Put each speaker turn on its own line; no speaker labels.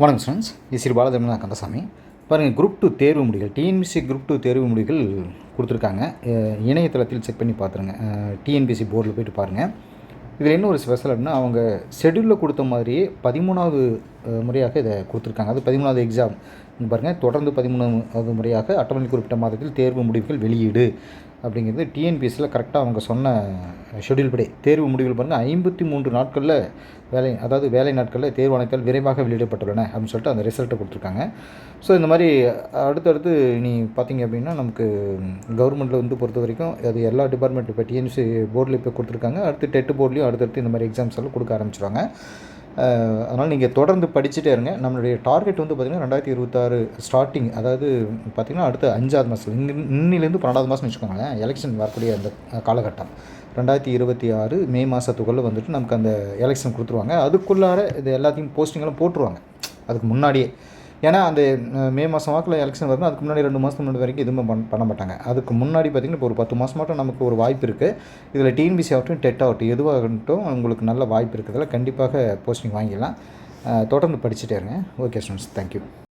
வணக்கம் ஸ்டூடெண்ட்ஸ் இது ஸ்ரீ கந்தசாமி. பாருங்கள் குரூப் டூ தேர்வு முடிவுகள் டிஎன்பிசி குரூப் டூ தேர்வு முடிவுகள் கொடுத்துருக்காங்க. இணையதளத்தில் செக் பண்ணி பார்த்துருங்க. டிஎன்பிசி போர்டில் போயிட்டு பாருங்கள் இதில் என்ன ஒரு ஸ்பெஷல் அப்படின்னா அவங்க ஷெடியூலில் கொடுத்த மாதிரியே பதிமூணாவது முறையாக இதை கொடுத்துருக்காங்க. அது பதிமூணாவது எக்ஸாம் பாருங்கள் தொடர்ந்து பதிமூணாவது முறையாக அட்டவணை குறிப்பிட்ட மாதத்தில் தேர்வு முடிவுகள் வெளியீடு. அப்படிங்கிறது டிஎன்பிஎஸ்சியில் கரெக்டாக அவங்க சொன்ன ஷெடியூல் படி. தேர்வு முடிவுகள் பாருங்கள் ஐம்பத்தி மூன்று நாட்களில் வேலை அதாவது வேலை நாட்களில் தேர்வு விரைவாக வெளியிடப்பட்டுள்ளன அப்படின்னு சொல்லிட்டு அந்த ரிசல்ட்டை கொடுத்துருக்காங்க. ஸோ இந்த மாதிரி அடுத்தடுத்து நீ பார்த்தீங்க அப்படின்னா நமக்கு கவர்மெண்ட்டில் வந்து பொறுத்த வரைக்கும் அது எல்லா டிபார்ட்மெண்ட் இப்போ டிஎன்சி போர்டில் இப்போ கொடுத்துருக்காங்க. அடுத்து டெட் போர்ட்லேயும் அடுத்தடுத்து இந்த மாதிரி எக்ஸாம்ஸ் எல்லாம் கொடுக்க ஆரம்பிச்சிருவாங்க. அதனால் நீங்கள் தொடர்ந்து படிச்சுட்டே இருங்க. நம்மளுடைய டார்கெட் வந்து பார்த்திங்கன்னா ரெண்டாயிரத்தி இருபத்தாறு ஸ்டார்டிங் அதாவது பார்த்திங்கன்னா அடுத்த அஞ்சாவது மாதம் இங்கே இன்னிலேருந்து பன்னெண்டாவது மாதம் வச்சுக்கோங்களேன் எலெக்ஷன் வரக்கூடிய அந்த காலகட்டம். ரெண்டாயிரத்தி இருபத்தி ஆறு மே மாதத்துக்குள்ளே வந்துட்டு நமக்கு அந்த எலெக்ஷன் கொடுத்துருவாங்க. அதுக்குள்ளார இது எல்லாத்தையும் போஸ்டிங்கெல்லாம் போட்டுருவாங்க. அதுக்கு முன்னாடியே. ஏன்னா அந்த மே மாதம் வாக்கில் எலெக்ஷன் வருதுன்னா அதுக்கு முன்னாடி ரெண்டு மாதத்துக்கு முன்னாடி வரைக்கும் எதுவுமே பண்ண பண்ண மாட்டாங்க. அதுக்கு முன்னாடி பார்த்திங்கன்னா இப்போ ஒரு பத்து மாதம் மட்டும் நமக்கு ஒரு வாய்ப்பு இருக்குது இதில் டிஎன்பிசி ஆகட்டும் டெட் ஆகட்டும் எதுவாகட்டும் உங்களுக்கு நல்ல வாய்ப்பு இருக்கிறதுல கண்டிப்பாக போஸ்டிங் வாங்கிடலாம். தொடர்ந்து படிச்சுட்டே இருங்க. Okay students thank you